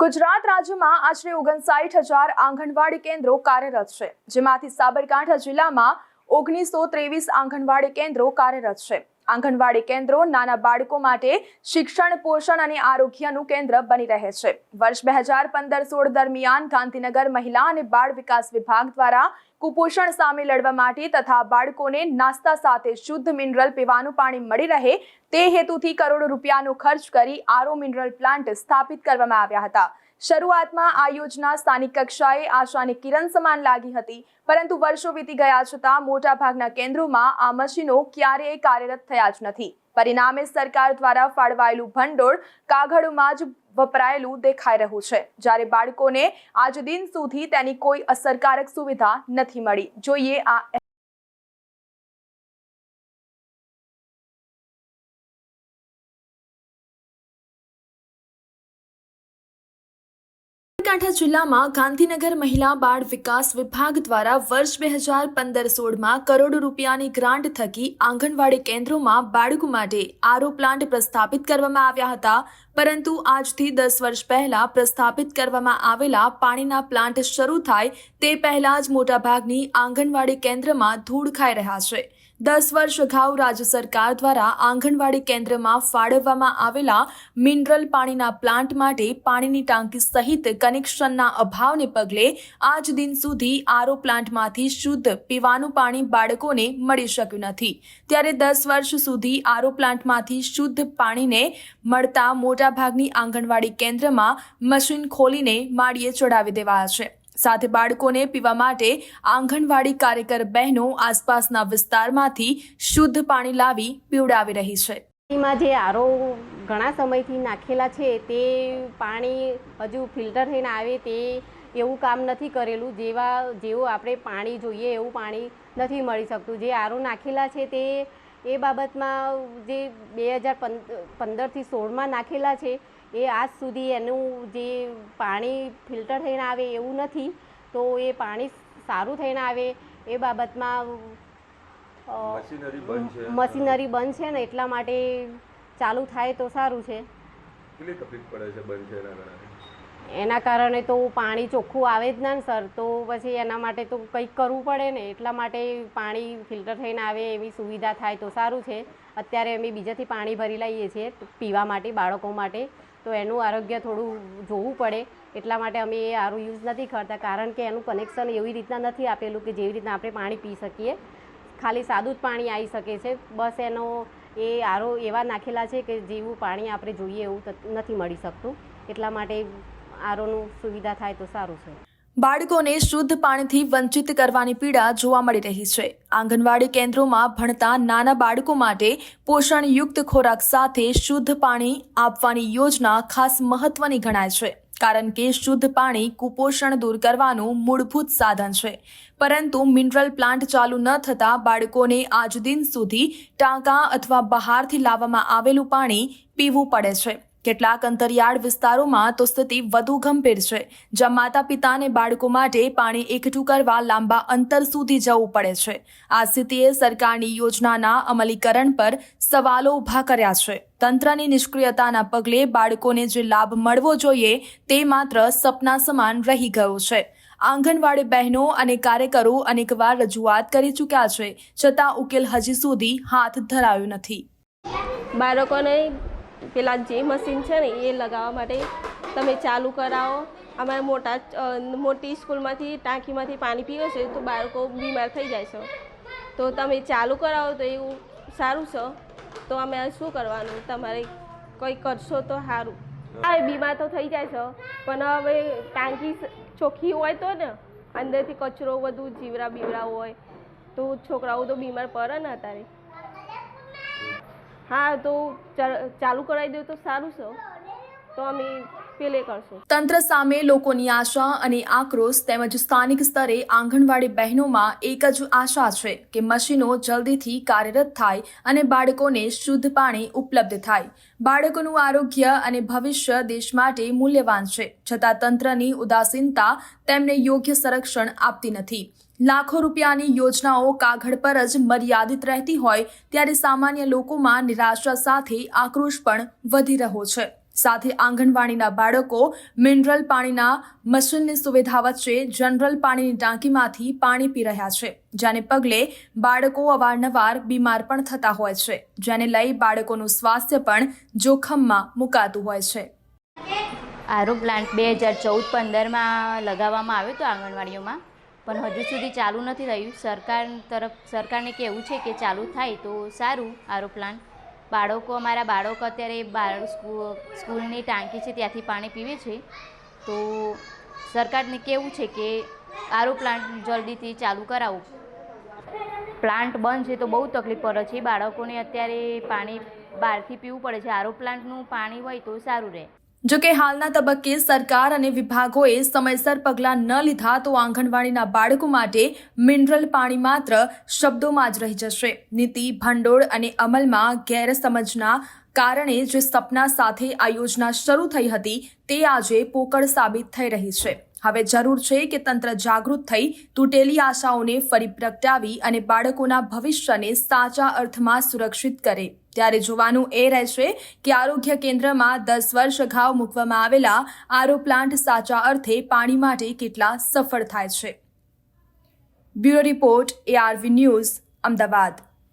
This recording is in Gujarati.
ગુજરાત રાજ્યમાં આશરે ઓગણસાઠ હજાર આંગણવાડી કેન્દ્રો કાર્યરત છે, જેમાંથી સાબરકાંઠા જિલ્લામાં ઓગણીસો ત્રેવીસ આંગણવાડી કેન્દ્રો કાર્યરત છે. આંગણવાડી કેન્દ્રો નાના બાળકો માટે શિક્ષણ, પોષણ અને આરોગ્યનું કેન્દ્ર બની રહે છે. વર્ષ બે હજાર પંદર સોળ દરમિયાન ગાંધીનગર મહિલા અને બાળ વિકાસ વિભાગ દ્વારા કુપોષણ સામે લડવા માટે તથા બાળકોને નાસ્તા સાથે શુદ્ધ મિનરલ પીવાનું પાણી મળી રહે તે હેતુથી કરોડો રૂપિયાનો ખર્ચ કરી આરો મિનરલ પ્લાન્ટ સ્થાપિત કરવામાં આવ્યા હતા. શરૂઆતમાં આ યોજના સ્થાનિક કક્ષાએ આશાની કિરણ સમાન લાગી હતી, પરંતુ વર્ષો વીતી ગયા છતાં મોટાભાગના કેન્દ્રોમાં આ મશીનો ક્યારેય કાર્યરત થયા જ નથી. પરિણામે સરકાર દ્વારા ફાળવાયેલું ભંડોળ કાગળોમાં જ વપરાયેલું દેખાઈ રહ્યું છે. જ્યારે બાળકોને આજ દિન સુધી તેની કોઈ અસરકારક સુવિધા નથી મળી. જોઈએ આ બનાસકાંઠા જિલ્લામાં ગાંધીનગર મહિલા બાળ વિકાસ વિભાગ દ્વારા વર્ષ બે હજાર પંદર સોળમાં કરોડો રૂપિયાની ગ્રાન્ટ થકી આંગણવાડી કેન્દ્રોમાં બાળકો માટે આરો પ્લાન્ટ પ્રસ્થાપિત કરવામાં આવ્યા હતા. પરંતુ આજથી દસ વર્ષ પહેલા પ્રસ્થાપિત કરવામાં આવેલા પાણીના પ્લાન્ટ શરૂ થાય તે પહેલા જ મોટાભાગની આંગણવાડી કેન્દ્રમાં ધૂળ ખાઈ રહ્યા છે. દસ વર્ષ અગાઉ રાજ્ય સરકાર દ્વારા આંગણવાડી કેન્દ્રમાં ફાળવવામાં આવેલા મિનરલ પાણીના પ્લાન્ટ માટે પાણીની ટાંકી સહિત કનેક્શનના અભાવને પગલે આજ દિન સુધી આરો પ્લાન્ટમાંથી શુદ્ધ પીવાનું પાણી બાળકોને મળી શક્યું નથી. ત્યારે દસ વર્ષ સુધી આરો પ્લાન્ટમાંથી શુદ્ધ પાણીને મળતા મોટાભાગની આંગણવાડી કેન્દ્રમાં મશીન ખોલીને માળીએ ચડાવી દેવાયા છે. સાથે બાળકોને પીવા માટે આંગણવાડી કાર્યકર બહેનો આસપાસના વિસ્તારમાંથી શુદ્ધ પાણી લાવી પીવડાવી રહી છે. એમાં જે આરો ઘણા સમયથી નાખેલા છે, તે પાણી હજુ ફિલ્ટર થઈને આવે તે એવું કામ નથી કરેલું. જેવા, જેવું આપણે પાણી જોઈએ એવું પાણી નથી મળી શકતું. જે આરો નાખેલા છે તે, એ બાબતમાં જે બે હજાર પંદરથી સોળમાં નાખેલા છે એ આજ સુધી એનું જે પાણી ફિલ્ટર થઈને આવે એવું નથી તો એ પાણી સારું થઈને આવે એ બાબતમાં મશીનરી બંધ છે ને એટલા માટે ચાલુ થાય તો સારું છે. કેટલી તકલીફ પડે છે બંધ છે એના કારણે? એના કારણે તો પાણી ચોખ્ખું આવે જ ના ને, સર. તો પછી એના માટે તો કંઈક કરવું પડે ને. એટલા માટે પાણી ફિલ્ટર થઈને આવે એવી સુવિધા થાય તો સારું છે. અત્યારે અમે બીજાથી પાણી ભરી લઈએ છીએ પીવા માટે, બાળકો માટે. તો એનું આરોગ્ય થોડું જોવું પડે. એટલા માટે અમે એ આરું યુઝ નથી કરતા. કારણ કે એનું કનેક્શન એવી રીતના નથી આપેલું કે જેવી રીતના આપણે પાણી પી શકીએ. ખાલી સાદું જ પાણી આવી શકે છે. બસ એનો એ આરો એવા નાખેલા છે કે જેવું પાણી આપણે જોઈએ એવું નથી મળી શકતું. એટલા માટે આરોનું સુવિધા થાય તો સારું છે. બાળકોને શુદ્ધ પાણીથી વંચિત કરવાની પીડા જોવા મળી રહી છે. આંગણવાડી કેન્દ્રોમાં ભણતા નાના બાળકો માટે પોષણયુક્ત ખોરાક સાથે શુદ્ધ પાણી આપવાની યોજના ખાસ મહત્વની ગણાય છે. કારણ કે શુદ્ધ પાણી કુપોષણ દૂર કરવાનું મૂળભૂત સાધન છે. પરંતુ મિનરલ પ્લાન્ટ ચાલુ ન થતાં બાળકોને આજ દિન સુધી ટાંકા અથવા બહારથી લાવવામાં આવેલું પાણી પીવું પડે છે. કેટલાક અંતરિયાળ વિસ્તારોમાં તો સ્થિતિ વધુ ગંભીર છે, જ્યાં માતા પિતાને બાળકો માટે પાણી એકઠું કરવા લાંબા અંતર સુધી જવું પડે છે. આ સ્થિતિએ સરકારની યોજનાના અમલીકરણ પર સવાલો ઊભા કર્યા છે. તંત્રની નિષ્ક્રિયતાના પગલે બાળકોને જે લાભ મળવો જોઈએ તે માત્ર સપના સમાન રહી ગયો છે. આંગણવાડી બહેનો અને કાર્યકરો અનેકવાર રજૂઆત કરી ચૂક્યા છે, છતાં ઉકેલ હજી સુધી હાથ ધરાયો નથી. બાળકોને પેલા જે મશીન છે ને એ લગાવવા માટે તમે ચાલુ કરાવો. અમારા મોટા મોટી સ્કૂલમાંથી ટાંકીમાંથી પાણી પીવે છે તો બાળકો બીમાર થઈ જાય છે. તો તમે ચાલુ કરાવો તો એવું સારું છે. તો અમે શું કરવાનું? તમારે કંઈ કરશો તો સારું. હા બીમાર તો થઈ જાય છે. પણ હવે ટાંકી ચોખ્ખી હોય તો ને, અંદરથી કચરો બધું જીવરા બીવરા હોય, તો છોકરાઓ તો બીમાર પડે ને અત્યારે. હા, તો ચાલુ કરાવી દો તો સારું છે તો અમે તંત્ર સામે લોકોની આશા અને આક્રોશ તેમજ સ્થાનિક સ્તરે આંગણવાડી બહેનોમાં એક જ આશા છે કે મશીનો જલ્દીથી કાર્યરત થાય અને બાળકોને શુદ્ધ પાણી ઉપલબ્ધ થાય. બાળકોનું આરોગ્ય અને ભવિષ્ય દેશ માટે મૂલ્યવાન છે. છતાં તંત્રની ઉદાસીનતા તેમને યોગ્ય સંરક્ષણ આપતી નથી. લાખો રૂપિયાની યોજનાઓ કાગળ પર જ મર્યાદિત રહેતી હોય ત્યારે સામાન્ય લોકોમાં નિરાશા સાથે આક્રોશ પણ વધી રહ્યો છે. સાથે આંગણવાડીના બાળકો મિનરલ પાણીના મશીનની સુવિધા વચ્ચે જનરલ પાણીની ટાંકીમાંથી પાણી પી રહ્યા છે, જેને પગલે બાળકો અવારનવાર બીમાર પણ થતા હોય છે, જેને લઈ બાળકોનું સ્વાસ્થ્ય પણ જોખમમાં મુકાતું હોય છે. આરો પ્લાન્ટ બે હજાર ચૌદ પંદરમાં લગાવવામાં આવ્યો હતો આંગણવાડીઓમાં. પણ હજુ સુધી ચાલુ નથી થયું સરકાર તરફ, સરકારને કહેવું છે કે ચાલુ થાય તો સારું આરો પ્લાન્ટ બાળકો, અમારા બાળકો અત્યારે બાળ સ્કૂ- સ્કૂલની ટાંકી છે, ત્યાંથી પાણી પીવે છે. તો સરકારને કહેવું છે કે આરો પ્લાન્ટ જલ્દીથી ચાલુ કરાવવું પ્લાન્ટ બંધ છે તો બહુ તકલીફ પડે છે. બાળકોને અત્યારે પાણી બહારથી પીવું પડે છે. આરો પ્લાન્ટનું પાણી હોય તો સારું રહે. જો કે હાલના તબક્કે સરકાર અને વિભાગોએ સમયસર પગલાં ન લીધા તો આંગણવાડીના બાળકો માટે મિનરલ પાણી માત્ર શબ્દોમાં જ રહી જશે. નીતિ, ભંડોળ અને અમલમાં ગેરસમજના કારણે જે સપના સાથે આ યોજના શરૂ થઈ હતી તે આજે પોકળ સાબિત થઈ રહી છે. હવે જરૂર છે કે તંત્ર જાગૃત થઈ તૂટેલી આશાઓને ફરી પ્રગટાવી અને બાળકોના ભવિષ્યને સાચા અર્થમાં સુરક્ષિત કરે. ત્યારે જોવાનું એ રહેશે કે આરોગ્ય કેન્દ્રમાં દસ વર્ષ અગાઉ મૂકવામાં આવેલા આરો પ્લાન્ટ સાચા અર્થે પાણી માટે કેટલા સફળ થાય છે. Bureau report ARV news, Ahmedabad.